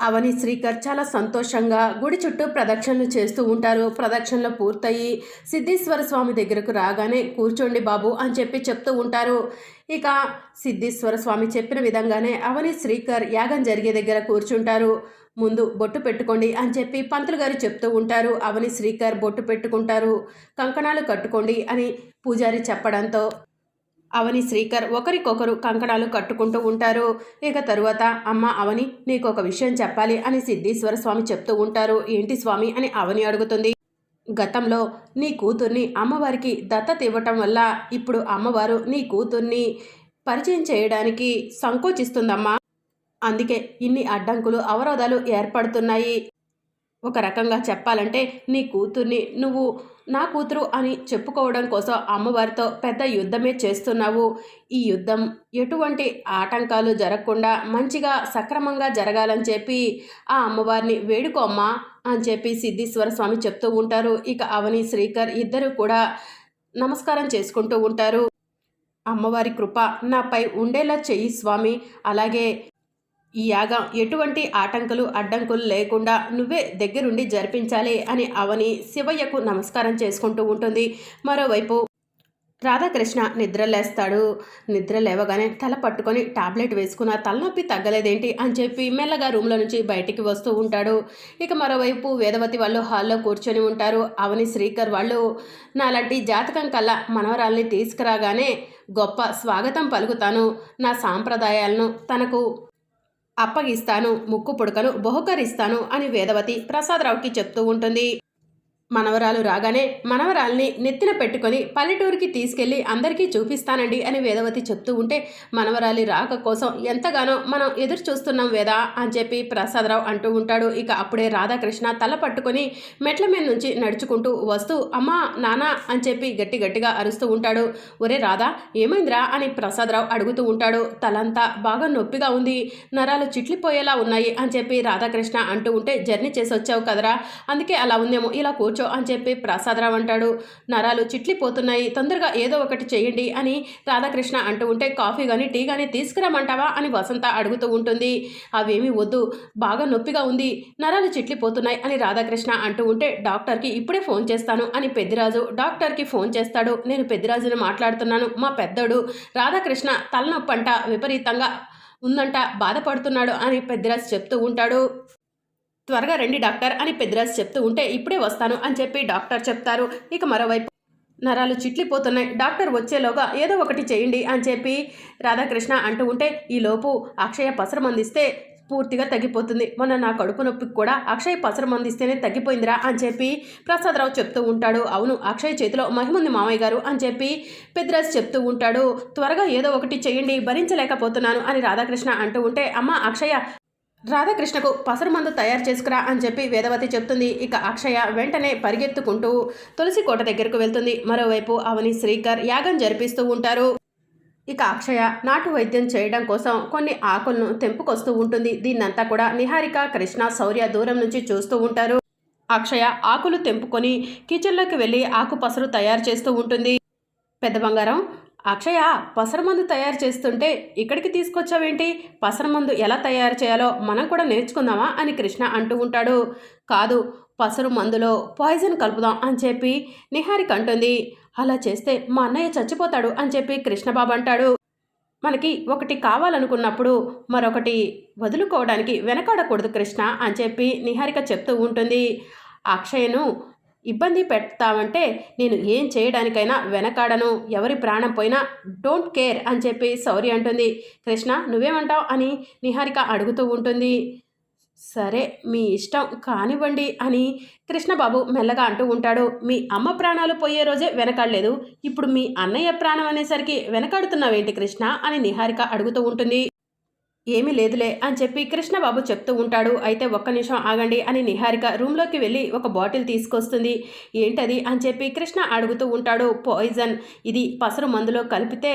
అవని శ్రీకర్ చాలా సంతోషంగా గుడి చుట్టూ ప్రదక్షిణలు చేస్తూ ఉంటారు. ప్రదక్షిణలు పూర్తయి సిద్ధేశ్వర స్వామి దగ్గరకు రాగానే కూర్చోండి బాబు అని చెప్పి చెప్తూ ఉంటారు. ఇక సిద్ధేశ్వర స్వామి చెప్పిన విధంగానే అవని శ్రీకర్ యాగం జరిగే దగ్గర కూర్చుంటారు. ముందు బొట్టు పెట్టుకోండి అని చెప్పి పంతులు గారు చెప్తూ ఉంటారు. అవని శ్రీకర్ బొట్టు పెట్టుకుంటారు. కంకణాలు కట్టుకోండి అని పూజారి చెప్పడంతో అవని శ్రీకర్ ఒకరికొకరు కంకణాలు కట్టుకుంటూ ఉంటారు. ఇక తరువాత అమ్మ అవని నీకు ఒక విషయం చెప్పాలి అని సిద్ధేశ్వర స్వామి చెప్తూ ఉంటారు. ఏంటి స్వామి అని అవని అడుగుతుంది. గతంలో నీ కూతుర్ని అమ్మవారికి దత్తత ఇవ్వటం వల్ల ఇప్పుడు అమ్మవారు నీ కూతుర్ని పరిచయం చేయడానికి సంకోచిస్తుందమ్మా. అందుకే ఇన్ని అడ్డంకులు అవరోధాలు ఏర్పడుతున్నాయి. ఒక రకంగా చెప్పాలంటే నీ కూతుర్ని నువ్వు నా కూతురు అని చెప్పుకోవడం కోసం అమ్మవారితో పెద్ద యుద్ధమే చేస్తున్నావు. ఈ యుద్ధం ఎటువంటి ఆటంకాలు జరగకుండా మంచిగా సక్రమంగా జరగాలని చెప్పి ఆ అమ్మవారిని వేడుకోమ్మా అని చెప్పి సిద్ధేశ్వర స్వామి చెప్తూ ఉంటారు. ఇక అవని శ్రీకర్ ఇద్దరు కూడా నమస్కారం చేసుకుంటూ ఉంటారు. అమ్మవారి కృప నాపై ఉండేలా చెయ్యి స్వామి. అలాగే ఈ యాగం ఎటువంటి ఆటంకులు అడ్డంకులు లేకుండా నువ్వే దగ్గరుండి జరిపించాలి అని అవని శివయ్యకు నమస్కారం చేసుకుంటూ ఉంటుంది. మరోవైపు రాధాకృష్ణ నిద్ర లేస్తాడు. నిద్ర లేవగానే తల పట్టుకొని టాబ్లెట్ వేసుకున్న తలనొప్పి తగ్గలేదేంటి అని చెప్పి మెల్లగా రూమ్లో నుంచి బయటికి వస్తూ ఉంటాడు. ఇక మరోవైపు వేదవతి వాళ్ళు హాల్లో కూర్చొని ఉంటారు. అవని శ్రీకర్ వాళ్ళు నాలాంటి జాతకం కల్లా మనవరాల్ని తీసుకురాగానే గొప్ప స్వాగతం పలుకుతాను. నా సాంప్రదాయాలను తనకు అప్పగిస్తాను ముక్కు పుడకను బహుకరిస్తాను అని వేదవతి ప్రసాదరావుకి చెప్తూ ఉంటుంది. మనవరాలు రాగానే మనవరాల్ని నెత్తిన పెట్టుకొని పల్లెటూరికి తీసుకెళ్ళి అందరికీ చూపిస్తానండి అని వేదవతి చెప్తూ ఉంటే మనవరాలి రాక కోసం ఎంతగానో మనం ఎదురు చూస్తున్నాం వేదా అని చెప్పి ప్రసాదరావు అంటూ ఉంటాడు. ఇక అప్పుడే రాధాకృష్ణ తల పట్టుకొని మెట్ల మీద నుంచి నడుచుకుంటూ వస్తూ అమ్మా నానా అని చెప్పి గట్టి గట్టిగా అరుస్తూ ఉంటాడు. ఒరే రాధా ఏమైందిరా? అని ప్రసాదరావు అడుగుతూ ఉంటాడు. తలంతా బాగా నొప్పిగా ఉంది నరాలు చిట్లిపోయేలా ఉన్నాయి అని చెప్పి రాధాకృష్ణ అంటూ ఉంటే జర్నీ చేసి వచ్చావు కదరా అందుకే అలా ఉందేమో ఇలా కూర్చు అని చెప్పి ప్రసాదరావు అంటాడు. నరాలు చిట్లిపోతున్నాయి. తొందరగా ఏదో ఒకటి చేయండి అని రాధాకృష్ణ అంటూ ఉంటే కాఫీ కానీ టీ కానీ తీసుకురమ్మంటావా అని వసంత అడుగుతూ ఉంటుంది. అవేమీ వద్దు. బాగా నొప్పిగా ఉంది. నరాలు చిట్లిపోతున్నాయి అని రాధాకృష్ణ అంటూ ఉంటే డాక్టర్కి ఇప్పుడే ఫోన్ చేస్తాను అని పెద్దిరాజు డాక్టర్కి ఫోన్ చేస్తాడు. నేను పెద్దిరాజుని మాట్లాడుతున్నాను. మా పెద్దోడు రాధాకృష్ణ తలనొప్పంట విపరీతంగా ఉందంట బాధపడుతున్నాడు అని పెద్దిరాజు చెప్తూ ఉంటాడు. త్వరగా రండి డాక్టర్ అని పెద్దిరాజు చెప్తూ ఉంటే ఇప్పుడే వస్తాను అని చెప్పి డాక్టర్ చెప్తారు. ఇక మరోవైపు నరాలు చిట్లిపోతున్నాయి. డాక్టర్ వచ్చేలోగా ఏదో ఒకటి చేయండి అని చెప్పి రాధాకృష్ణ అంటూ ఉంటే ఈలోపు అక్షయ పసరం అందిస్తే పూర్తిగా తగ్గిపోతుంది. మొన్న నా కడుపు నొప్పికి కూడా అక్షయ్ పసరం అందిస్తేనే తగ్గిపోయిందిరా అని చెప్పి ప్రసాదరావు చెప్తూ ఉంటాడు. అవును అక్షయ్ చేతిలో మహిముంది మామయ్య గారు అని చెప్పి పెద్దరాజు చెప్తూ ఉంటాడు. త్వరగా ఏదో ఒకటి చేయండి భరించలేకపోతున్నాను అని రాధాకృష్ణ అంటూ ఉంటే అమ్మ అక్షయ రాధాకృష్ణకు పసరు మందు తయారు చేసుకురా అని చెప్పి వేదవతి చెప్తుంది. ఇక అక్షయ వెంటనే పరిగెత్తుకుంటూ తులసి కోట దగ్గరకు వెళ్తుంది. మరోవైపు అవని శ్రీకర్ యాగం జరిపిస్తూ ఉంటారు. ఇక అక్షయ నాటు వైద్యం చేయడం కోసం కొన్ని ఆకులను తెంపుకొస్తూ ఉంటుంది. దీన్నంతా కూడా నిహారిక కృష్ణ శౌర్య దూరం నుంచి చూస్తూ ఉంటారు. అక్షయ ఆకులు తెంపుకొని కిచెన్లోకి వెళ్ళి ఆకు పసరు తయారు చేస్తూ ఉంటుంది. పెద్ద బంగారం అక్షయ పసరమందు తయారు చేస్తుంటే ఇక్కడికి తీసుకొచ్చావేంటి? పసరమందు ఎలా తయారు చేయాలో మనం కూడా నేర్చుకుందామా? అని కృష్ణ అంటూ ఉంటాడు. కాదు పసరు మందులో పాయిజన్ కలుపుదాం అని చెప్పి నిహారిక అంటుంది. అలా చేస్తే మా అన్నయ్య చచ్చిపోతాడు అని చెప్పి కృష్ణబాబు అంటాడు. మనకి ఒకటి కావాలనుకున్నప్పుడు మరొకటి వదులుకోవడానికి వెనకాడకూడదు కృష్ణ అని చెప్పి నిహారిక చెప్తూ ఉంటుంది. అక్షయను ఇబ్బంది పెడతావంటే నేను ఏం చేయడానికైనా వెనకాడను. ఎవరి ప్రాణం పోయినా డోంట్ కేర్ అని చెప్పి సౌరి అంటుంది. కృష్ణ నువ్వేమంటావు? అని నిహారిక అడుగుతూ ఉంటుంది. సరే మీ ఇష్టం కానివ్వండి అని కృష్ణబాబు మెల్లగా అంటూ ఉంటాడు. మీ అమ్మ ప్రాణాలు పోయే రోజే వెనకాడలేదు. ఇప్పుడు మీ అన్నయ్య ప్రాణం అనేసరికి వెనకాడుతున్నావేంటి కృష్ణ? అని నిహారిక అడుగుతూ ఉంటుంది. ఏమీ లేదులే అని చెప్పి కృష్ణబాబు చెప్తూ ఉంటాడు. అయితే ఒక్క నిమిషం ఆగండి అని నిహారిక రూమ్లోకి వెళ్ళి ఒక బాటిల్ తీసుకొస్తుంది. ఏంటది అని చెప్పి కృష్ణ అడుగుతూ ఉంటాడు. పాయిజన్ ఇది పసరు మందులో కలిపితే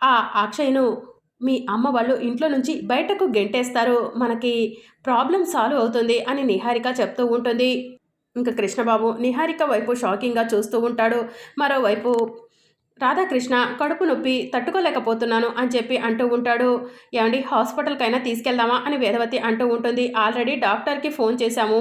ఆ అక్షయ్ను మీ అమ్మ వాళ్ళు ఇంట్లో నుంచి బయటకు గెంటేస్తారు. మనకి ప్రాబ్లం సాల్వ్ అవుతుంది అని నిహారిక చెప్తూ ఉంటుంది. ఇంకా కృష్ణబాబు నిహారిక వైపు షాకింగ్గా చూస్తూ ఉంటాడు. మరోవైపు రాధాకృష్ణ కడుపు నొప్పి తట్టుకోలేకపోతున్నాను అని చెప్పి అంటూ ఉంటాడు. ఏమండి హాస్పిటల్కైనా తీసుకెళ్దామా అని వేదవతి అంటూ ఉంటుంది. ఆల్రెడీ డాక్టర్కి ఫోన్ చేశాము.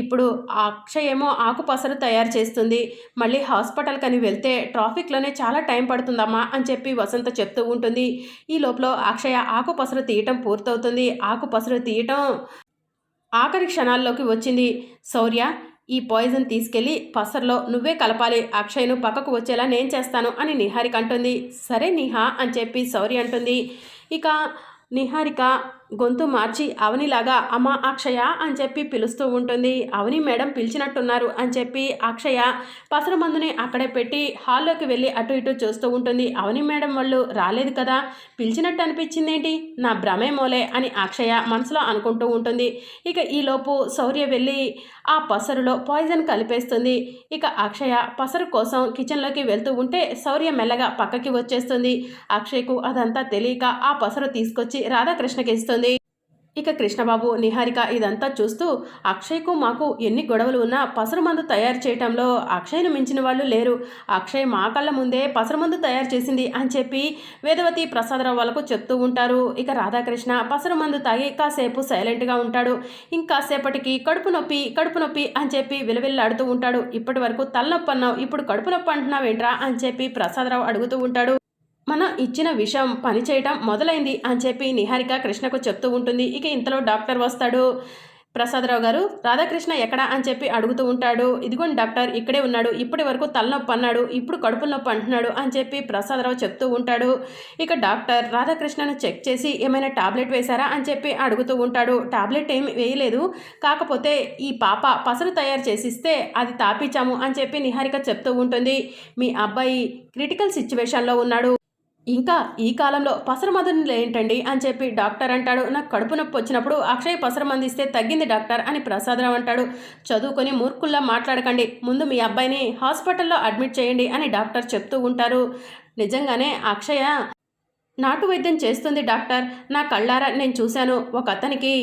ఇప్పుడు అక్షయేమో ఆకుపసరు తయారు చేస్తుంది. మళ్ళీ హాస్పిటల్కని వెళ్తే ట్రాఫిక్లోనే చాలా టైం పడుతుందమ్మా అని చెప్పి వసంత చెప్తూ ఉంటుంది. ఈ లోపల అక్షయ ఆకుపసరు తీయటం పూర్తవుతుంది. ఆకుపసరు తీయటం ఆఖరి క్షణాల్లోకి వచ్చింది. శౌర్య ఈ పాయిజన్ తీసుకెళ్ళి పసర్లో నువ్వే కలపాలి అక్షయ్ను పక్కకు వచ్చేలా నేను చేస్తాను అని నిహారిక అంటుంది. సరే నిహా అని చెప్పి సౌరి అంటుంది. ఇక నిహారిక గొంతు మార్చి అవనిలాగా అమ్మ అక్షయ అని చెప్పి పిలుస్తూ ఉంటుంది. అవని మేడం పిలిచినట్టున్నారు అని చెప్పి అక్షయ పసరు మందుని అక్కడే పెట్టి హాల్లోకి వెళ్ళి అటు ఇటు చూస్తూ ఉంటుంది. అవని మేడం వాళ్ళు రాలేదు కదా పిలిచినట్టు అనిపించిందేంటి? నా భ్రమే మోలే అని అక్షయ మనసులో అనుకుంటూ ఉంటుంది. ఇక ఈలోపు శౌర్య వెళ్ళి ఆ పసరులో పాయిజన్ కలిపేస్తుంది. ఇక అక్షయ పసరు కోసం కిచెన్లోకి వెళ్తూ ఉంటే శౌర్య మెల్లగా పక్కకి వచ్చేస్తుంది. అక్షయ్కు అదంతా తెలియక ఆ పసరు తీసుకొచ్చి రాధాకృష్ణకి ఇస్తుంది. ఇక కృష్ణబాబు నిహారిక ఇదంతా చూస్తూ అక్షయ్కు మాకు ఎన్ని గొడవలు ఉన్నా పసరమందు తయారు చేయటంలో అక్షయ్ను మించిన వాళ్ళు లేరు. అక్షయ్ మా కళ్ళ ముందే పసరమందు తయారు చేసింది అని చెప్పి వేదవతి ప్రసాదరావు వాళ్ళకు చెప్తూ ఉంటారు. ఇక రాధాకృష్ణ పసరమందు తాగి కాసేపు సైలెంట్గా ఉంటాడు. ఇంకాసేపటికి కడుపు నొప్పి కడుపు నొప్పి అని చెప్పి విలవిల్లాడుతూ ఉంటాడు. ఇప్పటి వరకు తలనొప్పి అన్నావు ఇప్పుడు కడుపు నొప్పి అంటున్నావేంట్రా అని చెప్పి ప్రసాదరావు అడుగుతూ ఉంటాడు. మనం ఇచ్చిన విషయం పనిచేయటం మొదలైంది అని చెప్పి నిహారిక కృష్ణకు చెప్తూ ఉంటుంది. ఇక ఇంతలో డాక్టర్ వస్తాడు. ప్రసాదరావు గారు రాధాకృష్ణ ఎక్కడా? అని చెప్పి అడుగుతూ ఉంటాడు. ఇదిగోండి డాక్టర్ ఇక్కడే ఉన్నాడు. ఇప్పటి వరకు తలనొప్పి అన్నాడు. ఇప్పుడు కడుపు నొప్పి అంటున్నాడు అని చెప్పి ప్రసాదరావు చెప్తూ ఉంటాడు. ఇక డాక్టర్ రాధాకృష్ణను చెక్ చేసి ఏమైనా టాబ్లెట్ వేశారా? అని చెప్పి అడుగుతూ ఉంటాడు. టాబ్లెట్ ఏమి వేయలేదు. కాకపోతే ఈ పాప పసరు తయారు చేసిస్తే అది తాపించాము అని చెప్పి నిహారిక చెప్తూ ఉంటుంది. మీ అబ్బాయి క్రిటికల్ సిచ్యువేషన్లో ఉన్నాడు. ఇంకా ఈ కాలంలో పసరమందులు ఏంటండి అని చెప్పి డాక్టర్ అంటాడు. నాకు కడుపు నొప్పి వచ్చినప్పుడు అక్షయ్ పసరమంది ఇస్తే తగ్గింది డాక్టర్ అని ప్రసాదరావు అంటాడు. చదువుకొని మూర్ఖుల్లా మాట్లాడకండి. ముందు మీ అబ్బాయిని హాస్పిటల్లో అడ్మిట్ చేయండి అని డాక్టర్ చెప్తూ ఉంటారు. నిజంగానే అక్షయ నాటు వైద్యం చేస్తుంది డాక్టర్. నా కళ్ళారా నేను చూశాను. ఒక అతనికి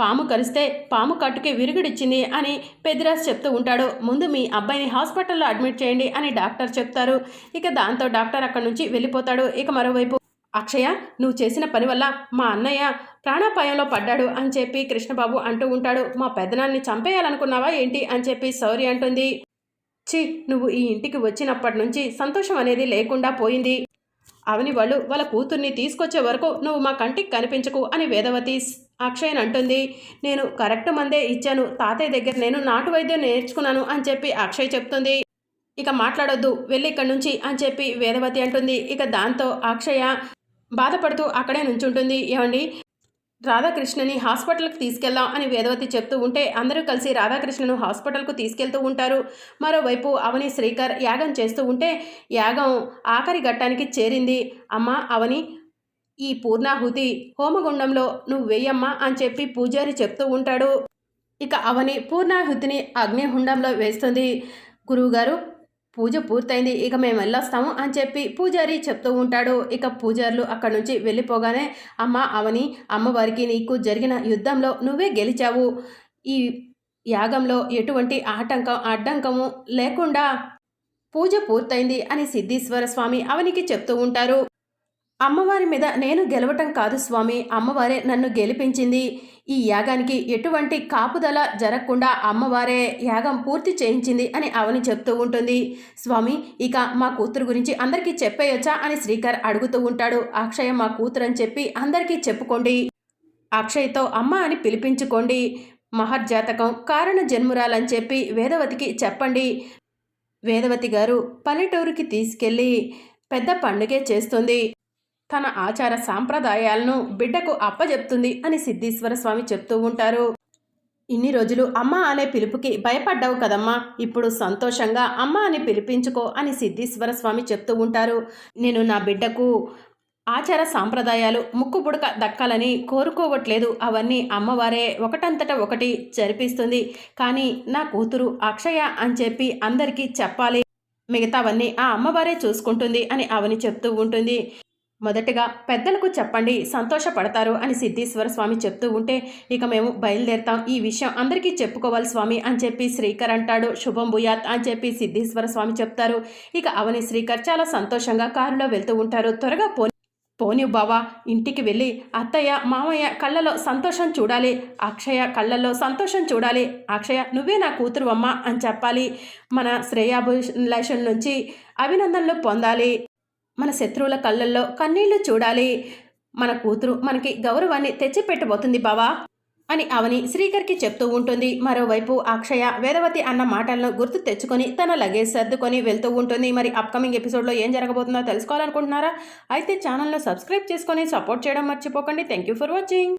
పాము కరిస్తే పాము కట్టుకి విరుగుడిచ్చింది అని పెద్దిరాజు చెప్తూ ఉంటాడు. ముందు మీ అబ్బాయిని హాస్పిటల్లో అడ్మిట్ చేయండి అని డాక్టర్ చెప్తారు. ఇక దాంతో డాక్టర్ అక్కడి నుంచి వెళ్ళిపోతాడు. ఇక మరోవైపు అక్షయ నువ్వు చేసిన పని వల్ల మా అన్నయ్య ప్రాణాపాయంలో పడ్డాడు అని చెప్పి కృష్ణబాబు అంటూ ఉంటాడు. మా పెదనాన్ని చంపేయాలనుకున్నావా ఏంటి అని చెప్పి సౌరి అంటుంది. చి నువ్వు ఈ ఇంటికి వచ్చినప్పటి నుంచి సంతోషం అనేది లేకుండా పోయింది. అవని వాళ్ళు వాళ్ళ కూతుర్ని తీసుకొచ్చే వరకు నువ్వు మా కంటికి కనిపించకు అని వేదవతి అక్షయ్ అంటుంది. నేను కరెక్ట్ మందే ఇచ్చాను. తాతయ్య దగ్గర నేను నాటు వైద్యం నేర్చుకున్నాను అని చెప్పి అక్షయ్ చెప్తుంది. ఇక మాట్లాడొద్దు. వెళ్ళి ఇక్కడి నుంచి అని చెప్పి వేదవతి అంటుంది. ఇక దాంతో అక్షయ బాధపడుతూ అక్కడే నుంచుంటుంది. ఏమండి? రాధాకృష్ణని హాస్పిటల్కి తీసుకెళ్దాం అని వేదవతి చెప్తూ ఉంటే అందరూ కలిసి రాధాకృష్ణను హాస్పిటల్కు తీసుకెళ్తూ ఉంటారు. మరోవైపు అవని శ్రీకర్ యాగం చేస్తూ ఉంటే యాగం ఆఖరి ఘట్టానికి చేరింది. అమ్మ అవని ఈ పూర్ణాహుతి హోమగుండంలో నువ్వు వేయమ్మా అని చెప్పి పూజారి చెప్తూ ఉంటాడు. ఇక అవని పూర్ణాహుతిని అగ్నిహుండంలో వేస్తుంది. గురువుగారు పూజ పూర్తయింది ఇక మేము వెళ్ళొస్తాము అని చెప్పి పూజారి చెప్తూ ఉంటాడు. ఇక పూజారులు అక్కడి నుంచి వెళ్ళిపోగానే అమ్మ అవని అమ్మవారికి నీకు జరిగిన యుద్ధంలో నువ్వే గెలిచావు. ఈ యాగంలో ఎటువంటి ఆటంకం అడ్డంకము లేకుండా పూజ పూర్తయింది అని సిద్ధేశ్వర స్వామి అవనికి చెప్తూ ఉంటారు. అమ్మవారి మీద నేను గెలవటం కాదు స్వామి. అమ్మవారే నన్ను గెలిపించింది. ఈ యాగానికి ఎటువంటి కాపుదల జరగకుండా అమ్మవారే యాగం పూర్తి చేయించింది అని అవని చెప్తూ ఉంటుంది. స్వామి ఇక మా కూతురు గురించి అందరికీ చెప్పేయొచ్చా అని శ్రీకర్ అడుగుతూ ఉంటాడు. అక్షయ మా కూతురు అని చెప్పి అందరికీ చెప్పుకోండి. అక్షయ్తో అమ్మ అని పిలిపించుకోండి. మహర్జాతకం కారణ జన్మురాలని చెప్పి వేదవతికి చెప్పండి. వేదవతి గారు పల్లెటూరుకి తీసుకెళ్ళి పెద్ద పండుగే చేస్తుంది. తన ఆచార సాంప్రదాయాలను బిడ్డకు అప్పజెప్తుంది అని సిద్ధీశ్వర స్వామి చెప్తూ ఉంటారు. ఇన్ని రోజులు అమ్మ అనే పిలుపుకి భయపడ్డావు కదమ్మా ఇప్పుడు సంతోషంగా అమ్మ అని పిలిపించుకో అని సిద్ధీశ్వర స్వామి చెప్తూ ఉంటారు. నేను నా బిడ్డకు ఆచార సాంప్రదాయాలు ముక్కుబుడక దక్కాలని కోరుకోవట్లేదు. అవన్నీ అమ్మవారే ఒకటంతట ఒకటి జరిపిస్తుంది. కానీ నా కూతురు అక్షయ అని చెప్పి అందరికీ చెప్పాలి. మిగతావన్నీ ఆ అమ్మవారే చూసుకుంటుంది అని అవని చెప్తూ ఉంటుంది. మొదటగా పెద్దలకు చెప్పండి సంతోషపడతారు అని సిద్ధేశ్వర స్వామి చెప్తూ ఉంటే ఇక మేము బయలుదేరుతాం ఈ విషయం అందరికీ చెప్పుకోవాలి స్వామి అని చెప్పి శ్రీకర్ అంటాడు శుభం భూయాత్ అని చెప్పి సిద్ధేశ్వర స్వామి చెప్తారు. ఇక అవని శ్రీకర్ చాలా సంతోషంగా కారులో వెళ్తూ ఉంటారు. త్వరగా పోని పోని బావా ఇంటికి వెళ్ళి అత్తయ్య మామయ్య కళ్ళలో సంతోషం చూడాలి అక్షయ కళ్ళల్లో సంతోషం చూడాలి అక్షయ నువ్వే నా కూతురు అమ్మ అని చెప్పాలి. మన శ్రేయాభిలాషం నుంచి అభినందనలు పొందాలి. మన శత్రువుల కళ్ళల్లో కన్నీళ్ళు చూడాలి. మన కూతురు మనకి గౌరవాన్ని తెచ్చిపెట్టబోతుంది బావా అని అవని శ్రీకర్కి చెప్తూ ఉంటుంది. మరోవైపు అక్షయ వేదవతి అన్న మాటలను గుర్తు తెచ్చుకొని తన లగేజ్ సర్దుకొని వెళ్తూ ఉంటుంది. మరి అప్కమింగ్ ఎపిసోడ్లో ఏం జరగబోతుందో తెలుసుకోవాలనుకుంటున్నారా? అయితే ఛానల్ను సబ్స్క్రైబ్ చేసుకొని సపోర్ట్ చేయడం మర్చిపోకండి. Thank you for watching